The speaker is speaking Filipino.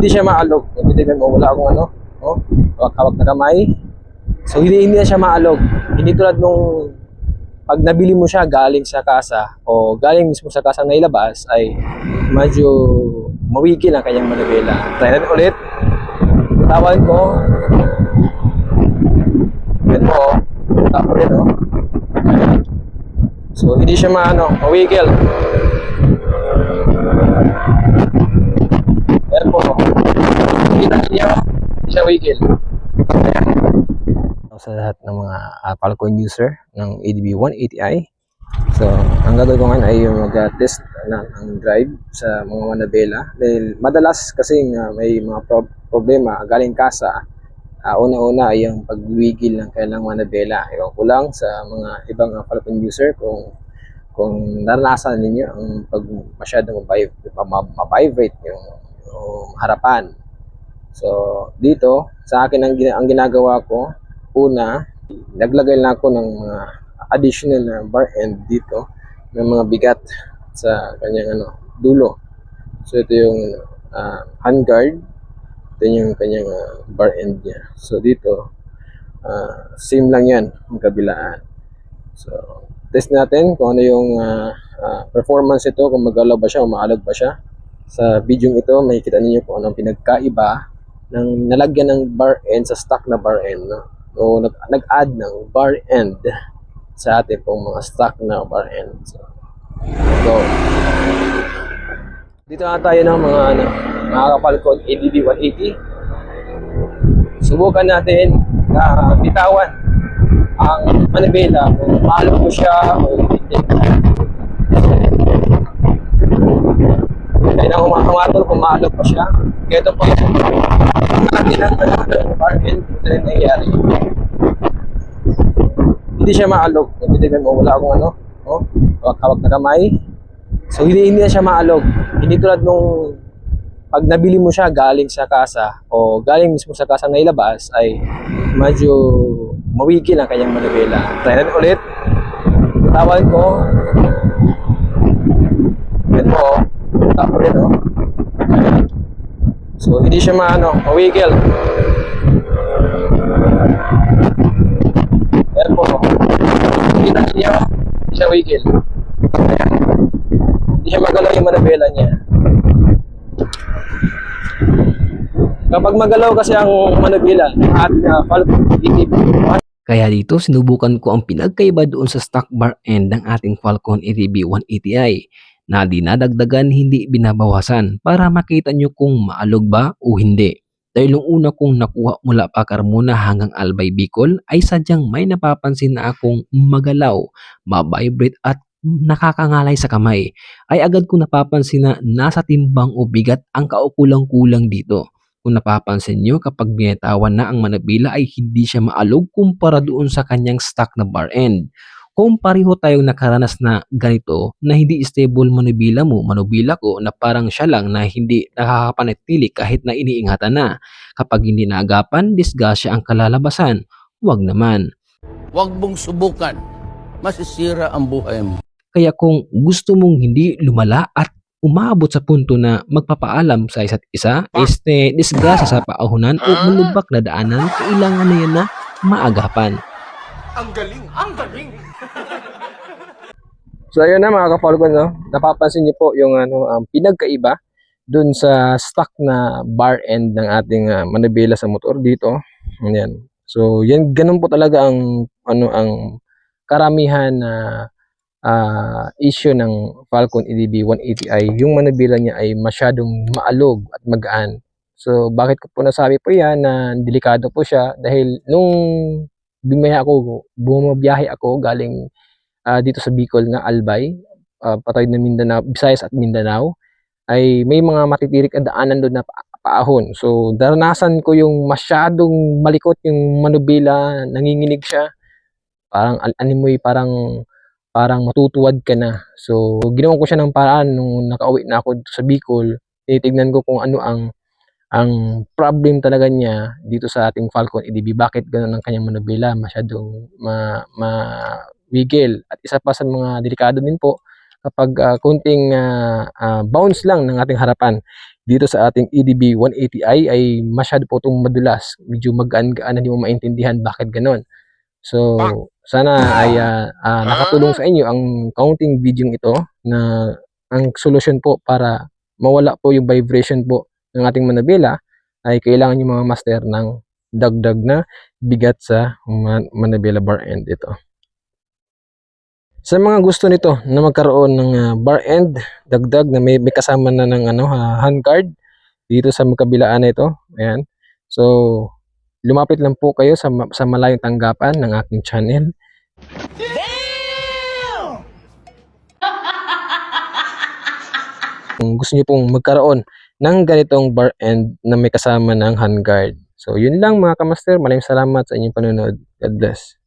hindi siya maalog. Kung titignan mo, wala akong ano, oh, hawak na kamay. So hindi, hindi na siya maalog. Hindi tulad nung pag nabili mo siya galing sa kasa o galing mismo sa kasa na ilabas ay medyo mawigil ang kanyang manubela. Try natin ulit. Tawan ko. Yan po. oh. Tapos ulit oh. So hindi siya maano, mawigil. Yan po. Kita niyo, hindi siya wigil. Sa lahat ng mga uh, Falcon user ng ADB 180i. So, ang gagawin ko ngayon ay yung mag-test ng, ng drive sa mga manabela. Dahil madalas kasi nga may mga pro- problema galing kasa. Ah, una-una ay yung pagwigil ng kailang manabela. Ewan ko lang sa mga ibang uh, Falcon user kung kung naranasan ninyo ang pag masyadong mabiv- ma- ma-vibrate yung, yung harapan. So, dito, sa akin ang, ang ginagawa ko, una, naglagay lang ako ng mga additional na bar end dito ng mga bigat sa kanyang ano, dulo. So, ito yung ah, handguard. Ito yung kanyang ah, bar end niya. So, dito, ah, same lang yan ang kabilaan. So, test natin kung ano yung ah, ah, performance ito, kung magalaw ba siya o maalog ba siya. Sa video ito, makikita ninyo kung anong pinagkaiba ng nalagyan ng bar end sa stock na bar end. No? O nag, nag-add ng bar end sa ating pong mga stock na bar end. So, go. Dito na tayo ng mga ano, mga kapalkon ADB 180. Subukan natin na bitawan ang manibela kung mahalo mo siya o hindi. Na kung mahalo pa siya. Ito po yung malaki ng ito rin nangyayari. Hindi siya maalog. Kung titignan mo, wala akong ano, oh, hawak-hawak na kamay. So hindi, hindi na siya maalog. Hindi tulad nung pag nabili mo siya galing sa kasa o galing mismo sa kasa na ilabas ay medyo mawigil ang kanyang manubela. Try natin ulit. Tawan ko. Yan po. Tapos ulit oh. So hindi siya maano, mawigil. Yan po. Kita niyo, hindi siya wigil. Ayan. Hindi siya magalaw yung manubela niya. Kapag magalaw kasi ang manubila ng ating uh, ATV Kaya dito sinubukan ko ang pinagkaiba doon sa stock bar end ng ating Falcon ATB 180i na dinadagdagan hindi binabawasan para makita nyo kung maalog ba o hindi. Dahil nung una kong nakuha mula pa Carmona hanggang Albay Bicol ay sadyang may napapansin na akong magalaw, mabibrate at nakakangalay sa kamay. Ay agad ko napapansin na nasa timbang o bigat ang kaukulang-kulang dito. Kung napapansin nyo, kapag binitawan na ang manabila ay hindi siya maalog kumpara doon sa kanyang stock na bar end. Kung pareho tayong nakaranas na ganito na hindi stable manubila mo, manubila ko na parang siya lang na hindi nakakapanatili kahit na iniingatan na. Kapag hindi naagapan, disgasya ang kalalabasan. Huwag naman. Huwag mong subukan. Masisira ang buhay mo. Kaya kung gusto mong hindi lumala at umabot sa punto na magpapaalam sa isa't isa, este, disgrasya sa pauhunan o malubak na daanan, kailangan na yan na maagapan. So ayun na mga kapalgon, no? napapansin niyo po yung ano, um, pinagkaiba dun sa stock na bar end ng ating uh, manubela sa motor dito. Ayan. So yan ganun po talaga ang ano ang karamihan na ah, issue ng Falcon EDB 180i. Yung manubela niya ay masyadong maalog at magaan. So bakit ko po nasabi po yan na delikado po siya dahil nung bumaya ako, bumabiyahe ako galing ah, dito sa Bicol nga Albay, uh, patay na Mindanao, Visayas at Mindanao, ay may mga matitirik na daanan doon na pa- paahon. So, daranasan ko yung masyadong malikot yung manubila, nanginginig siya. Parang animoy, parang parang matutuwad ka na. So, ginawa ko siya ng paraan nung nakauwi na ako sa Bicol. Tinitignan ko kung ano ang ang problem talaga niya dito sa ating Falcon EDB. Bakit ganun ang kanyang manubila? Masyadong ma, ma wiggle. At isa pa sa mga delikado din po, kapag ah, kunting ah, ah, bounce lang ng ating harapan, dito sa ating EDB 180i ay masyado po itong madulas. Medyo magaan-gaan na hindi mo maintindihan bakit ganon. So, sana ay ah, ah, nakatulong sa inyo ang counting video ito na ang solusyon po para mawala po yung vibration po ng ating manabela ay kailangan yung mga master ng dagdag na bigat sa man- manabela bar end ito. Sa mga gusto nito na magkaroon ng ah, bar end dagdag na may, may kasama na ng ano ah, handguard dito sa magkabilaan na ito. Ayan. So, lumapit lang po kayo sa, sa malayong tanggapan ng aking channel. Kung gusto niyo pong magkaroon ng ganitong bar end na may kasama ng handguard. So, yun lang mga kamaster. Maraming salamat sa inyong panonood. God bless.